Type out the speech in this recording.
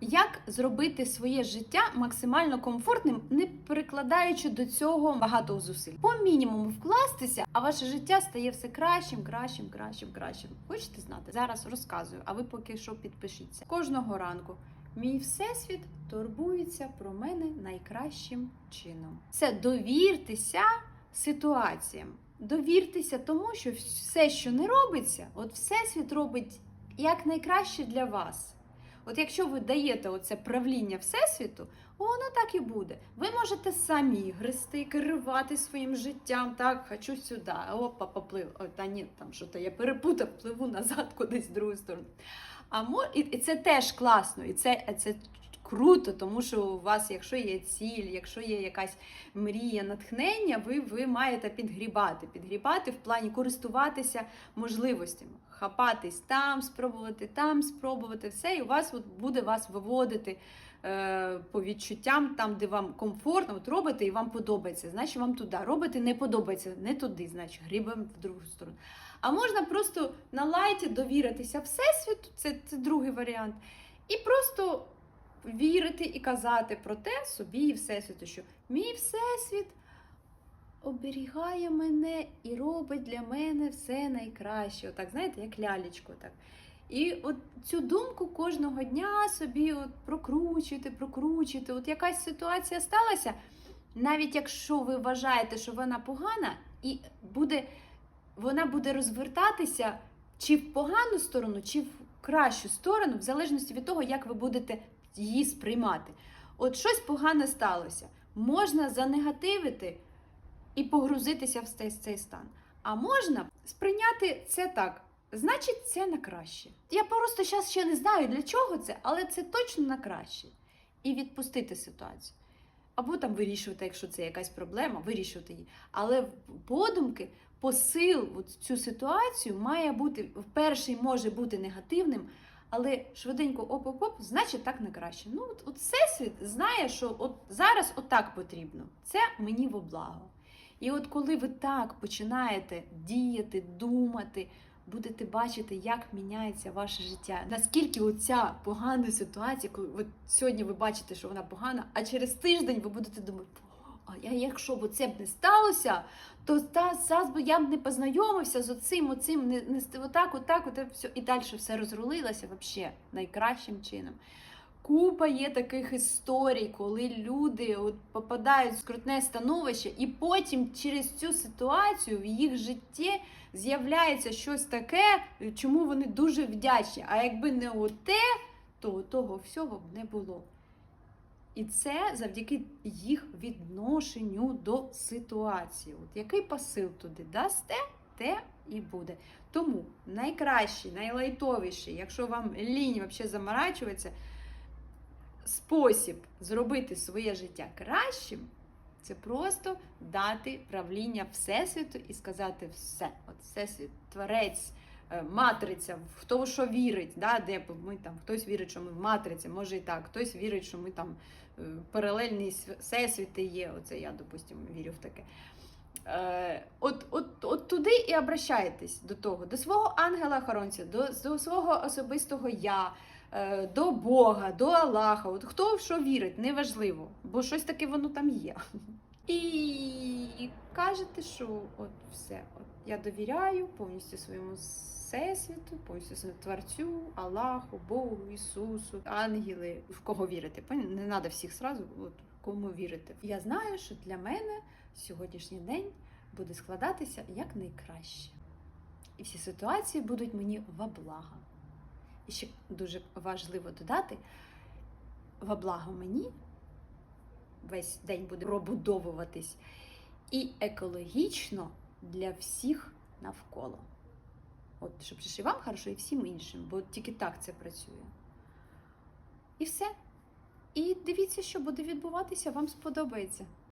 Як зробити своє життя максимально комфортним, не прикладаючи до цього багато зусиль? По мінімуму вкластися, а ваше життя стає все кращим, кращим, кращим, кращим. Хочете знати? Зараз розказую, а ви поки що підпишіться. Кожного ранку мій всесвіт турбується про мене найкращим чином. Це довіртеся ситуаціям. Довіртеся тому, що все, що не робиться, от всесвіт робить як найкраще для вас. От якщо ви даєте оце правління Всесвіту, воно так і буде. Ви можете самі гристи, керувати своїм життям. Так, хочу сюди, опа, поплив. О, та ні, там що то я перепутав, пливу назад кудись в другу сторону. А мо... і, і це теж класно, і це, це круто, тому що у вас, якщо є ціль, якщо є якась мрія, натхнення, ви, ви маєте підгрібати. Підгрібати в плані користуватися можливостями, хапатись там, спробувати там, спробувати все, і у вас от буде вас виводити е, по відчуттям, там, де вам комфортно, от робите і вам подобається, значить вам туди. Робите не подобається, не туди, значить грібемо в другу сторону. А можна просто на лайті довіритися Всесвіту, це, це другий варіант, і просто вірити і казати про те собі і Всесвіту, що мій Всесвіт оберігає мене і робить для мене все найкраще. Отак, знаєте, як лялечко. Так. І от цю думку кожного дня собі от прокручуєте, прокручуєте. От якась ситуація сталася, навіть якщо ви вважаєте, що вона погана, і буде, вона буде розвертатися чи в погану сторону, чи в кращу сторону, в залежності від того, як ви будете її сприймати. От щось погане сталося. Можна занегативити і погрузитися в цей, цей стан. А можна сприйняти це так. Значить, це на краще. Я просто зараз ще не знаю для чого це, але це точно на краще. І відпустити ситуацію. Або там вирішувати, якщо це якась проблема, вирішувати її. Але подумки, посил от цю ситуацію має бути, перший може бути негативним, але швиденько оп-оп-оп, значить так не краще. Ну, от, от всесвіт знає, що от зараз отак потрібно. Це мені во благо. І от коли ви так починаєте діяти, думати, будете бачити, як міняється ваше життя. Наскільки оця погана ситуація, коли ви сьогодні ви бачите, що вона погана, а через тиждень ви будете думати, я, якщо б це б не сталося, то та зараз би я б не познайомився з оцим, оцим, не, не отак, отак, отак, все, і далі все розрулилося взагалі найкращим чином. Купа є таких історій, коли люди от попадають в скрутне становище, і потім через цю ситуацію в їх житті з'являється щось таке, чому вони дуже вдячні. А якби не оте, то того всього б не було. І це завдяки їх відношенню до ситуації. От який посил туди дасте, те і буде. Тому найкращий, найлайтовіший, якщо вам лінь взагалі заморачуватися, спосіб зробити своє життя кращим це просто дати правління Всесвіту і сказати все. От Всесвіт, творець, матриця, в хто що вірить, да, де ми там хтось вірить, що ми в матриці, може і так, хтось вірить, що ми там е, паралельні всесвіти є. Оце я, допустимо, вірю в таке. Е, от, от, от туди і обращайтесь до того, до свого ангела-охоронця, до, до свого особистого я, е, до Бога, до Аллаха. От хто в що вірить, неважливо, бо щось таке воно там є. І кажете, що от все, от я довіряю повністю своєму всесвіту, повністю своєму творцю, Аллаху, Богу, Ісусу, ангели, в кого вірити. Не треба всіх сразу, от кому вірити. Я знаю, що для мене сьогоднішній день буде складатися як найкраще. І всі ситуації будуть мені во благо. І ще дуже важливо додати: во благо мені весь день буде пробудовуватись і екологічно для всіх навколо. От, щоб і вам хорошо, і всім іншим, бо тільки так це працює. І все. І дивіться, що буде відбуватися, вам сподобається.